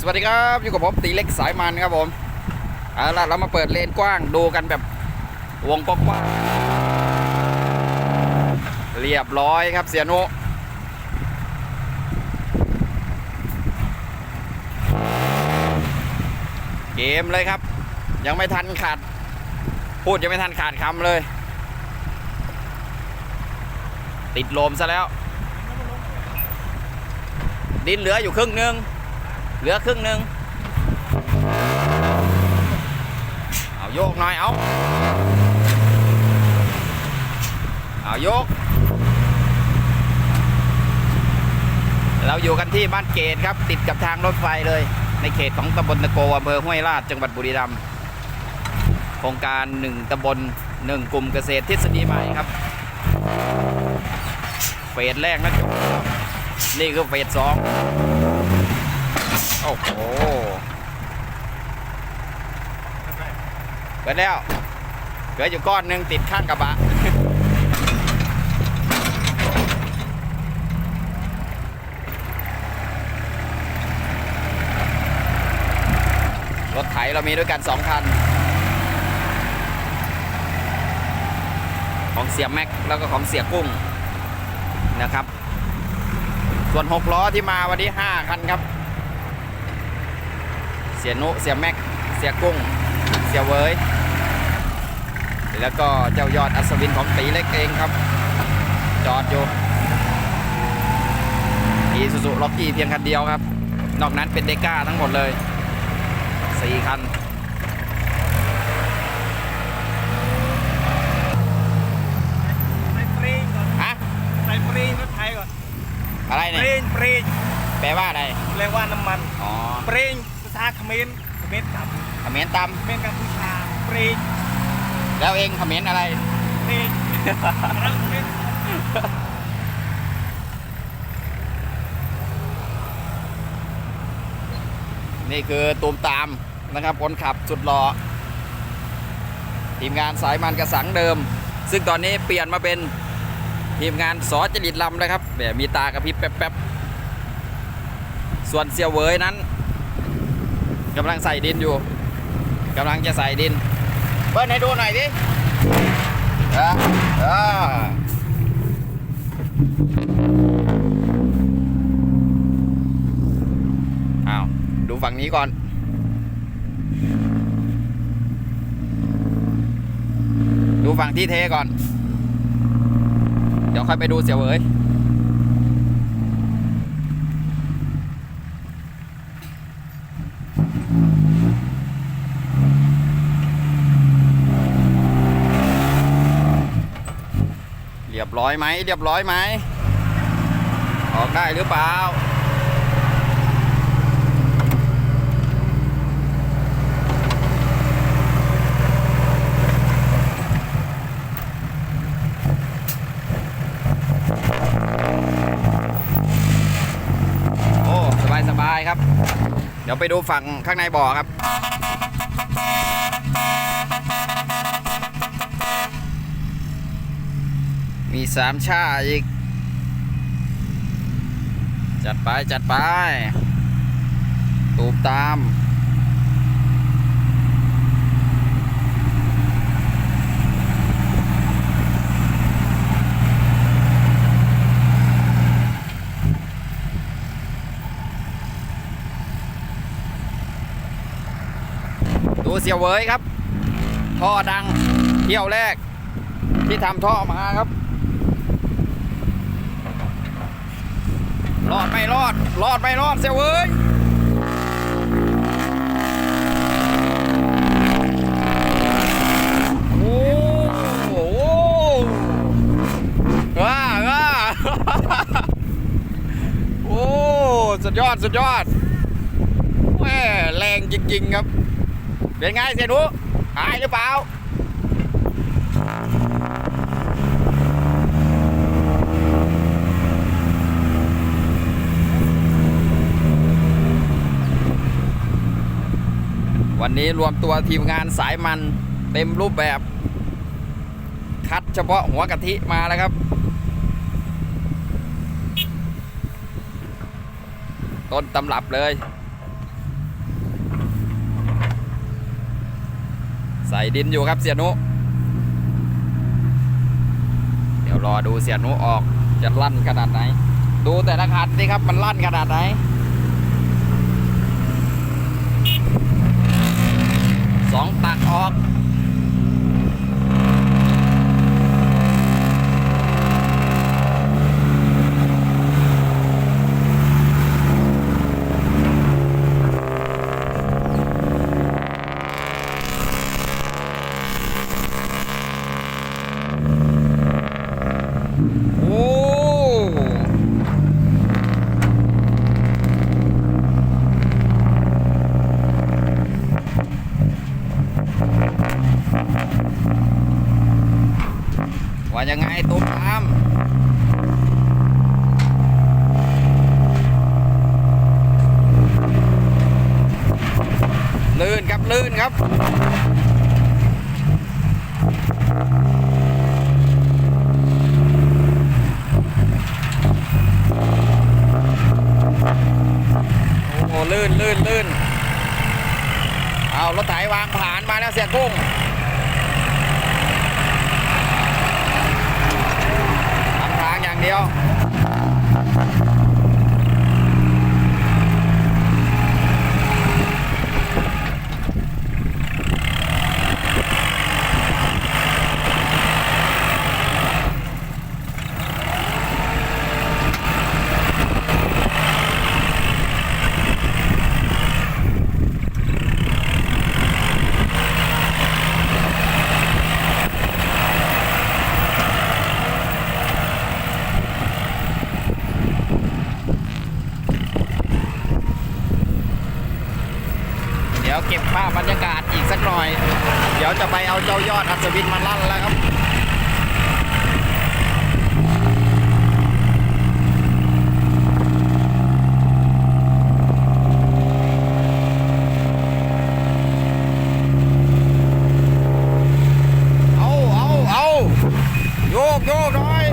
สวัสดีครับอยู่กับผมตีเล็กสายมันครับผมเอาล่ะเรามาเปิดเลนกว้างดูกันแบบวงกว้างเรียบร้อยครับเสียนุเกมเลยครับ ยังไม่ทันขาด พูดยังไม่ทันขาดคำเลย ติดลมซะแล้ว ดินเหลืออยู่ครึ่งหนึง เหลือครึ่งหนึ่งเอาโยกหน่อยเอาเอาโยก เราอยู่กันที่บ้านเกตครับ ติดกับทางรถไฟเลย ในเขตของตำบลตะโกอำเภอห้วยราชจังหวัดบุรีรัมย์โครงการหนึ่งตำบลหนึ่งกลุ่มเกษตรทฤษฎีใหม่ครับ เฟสแรกนะจบนี่คือเฟสสอง อ้โหเกิดแล้วเหลืออยู่ก้อนหนึ่งติดข้างกระบะรถไถเรามีด้วยกันสองคัน ของเสียแม็กแล้วก็ของเสียกุ้งนะครับ ส่วนหกล้อที่มาวันนี้ห้าคันครับ เสียนุเสียแม็ก เสียกุ้ง เสียเวยแล้วก็เจ้ายอดอัศวินของตีเล็กเองครับ จอดอยู่อีซูซูล็อกกี้เพียงคันเดียวครับ นอกนั้นเป็นเดก้าทั้งหมดเลยสี่คัน ใส่ปรีงก่อนฮะใส่ปรีงรถไทยก่อนอะไรปเนี่ยรีงปรีงแปลว่าอะไรเรียกว่าน้ำมัน อ๋อ ปรีงภาษาเขมรเขมรกับเขมรตเขมรกัมพูชาปรีงำแล้วเองเขมรอะไรปรีงเราเขมรนี่คือตูมตามนะครับคนขับสุดหล่อทีมงานสายมันกระสังเดิม ซึ่งตอนนี้เปลี่ยนมาเป็นทีมงานสอจริตลำเลยครับแบบมีตากระพริบแป๊บๆส่วนเซียวเวยนั้น กำลังใส่ดินอยู่กำลังจะใส่ดิน เบิ้ลให้ดูหน่อยดิอ้าว ดูฝั่งนี้ก่อนดูฝั่งที่เทก่อน เดี๋ยวค่อยไปดูเสียวเอ๋ย รียบร้อยไหมเรียบร้อยไหมออกได้หรือเปล่าโอ้สบายสบายครับ เดี๋ยวไปดูฝั่งข้างในบ่อครับ มีสามชาอีก จัดไป จัดไป ตูมตามดูเสียวเว้ยครับ ท่อดังเที่ยวแรก ที่ทำท่อมาครับ รอดไม่รอด รอดไม่รอดเสียวเวยโอ้โหว้าว้าโอ้สุดยอดสุดยอดแม่แรงจริง ๆ ครับ เป็นไงเสียหนูหายหรือเปล่า วันนี้รวมตัวทีมงานสายมันเต็มรูปแบบ คัดเฉพาะหัวกะทิมาแล้วครับ ต้นตำรับเลย ใส่ดินอยู่ครับเสียนุ เดี๋ยวรอดูเสียนุออกจะลั่นขนาดไหน ดูแต่ละคันสิครับมันลั่นขนาดไหน ตักออก โอ้ว่ายังไงตุ้มตาม ลื่น ครับ โอ้โหลื่นลื่นลื่นเอารถไถวางผ่านมาแล้วเสียกุ้งทำทางอย่างเดียว ดี๋ยวเก็บภาพบรรยากาศอีกสักหน่อย เดี๋ยวจะไปเอาเจ้ายอดอัศวินมาลั่นแล้วครับ เอาเอาเอาโยกโยกหน่อย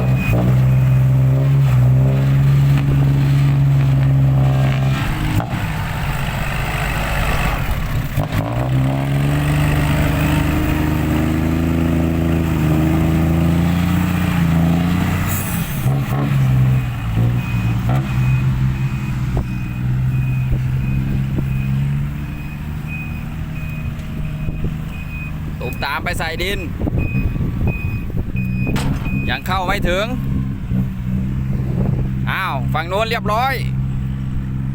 ตุมตาม ไปใส่ดิน ยังเข้าไม่ถึง อ้าว ฝั่งโน้นเรียบร้อย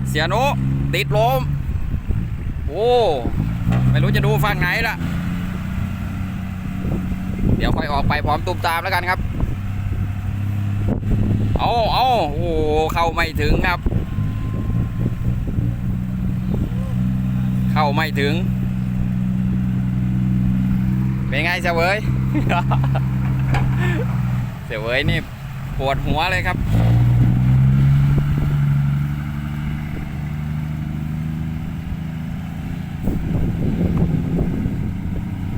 เสียโนติดลม โอ้ ไม่รู้จะดูฝั่งไหนล่ะ เดี๋ยวค่อยออกไปพร้อมตุมตามแล้วกันครับ เอาเอาโอ้เข้าไม่ถึงครับ เข้าไม่ถึง เป็นไงเสวยเสวยนี่ปวดหัวเลยครับ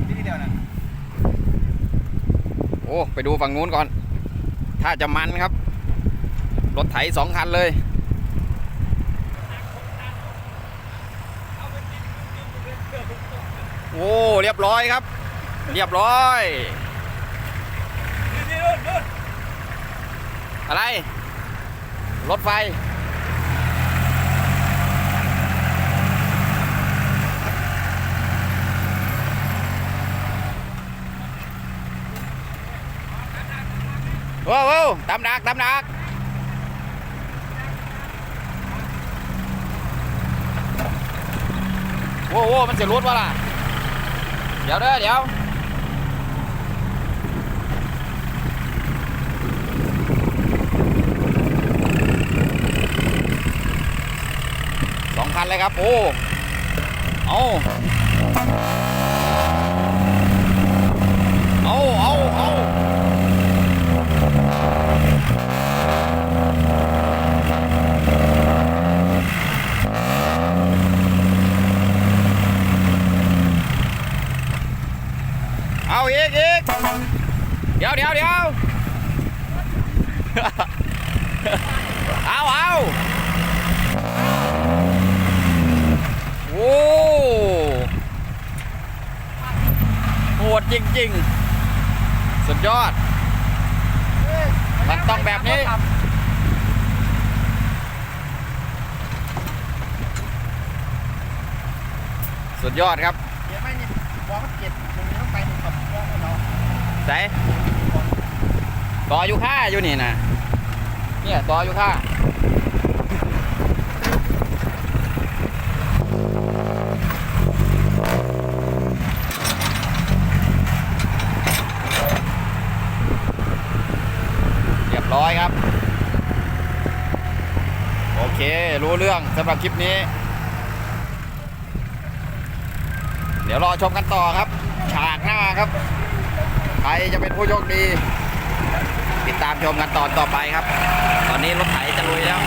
ที่นี่เดียวนะโอ้ ไปดูฝั่งนู้นก่อน ถ้าจะมันครับ รถไถสองคันเลยโอ้ เรียบร้อยครับ เรียบร้อย อะไร รถไฟโว้วโว้วตำหนักตำหนักโว้โว้มันจะรุดวะล่ะ เดี๋ยวเด้อเดี๋ยว สอง คันเลยครับ โอ้เอาเอาเอาเอาเอาอีกอีกเดี๋ยวเดี๋ยวเดี๋ยวเอาเอา โอ้จริง ๆ สุดยอด มันต้องแบบนี้ สุดยอดครับเดี๋ยวไม่นี่บอกมันเก็บตรงนี้ต้องไปตรงกับพวกเราใส่ต่ออยู่ค่าอยู่นี่นะเนี่ยต่ออยู่ค่าเรียบร้อยครับ โอเค รู้ เรื่องสำหรับคลิปนี้ เดี๋ยวรอชมกันต่อครับ ฉากหน้าครับ ใครจะเป็นผู้โชคดี ติดตามชมกันตอนต่อไปครับ ตอนนี้รถไถจะลุยแล้ว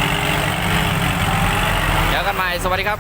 เจอกันใหม่สวัสดีครับ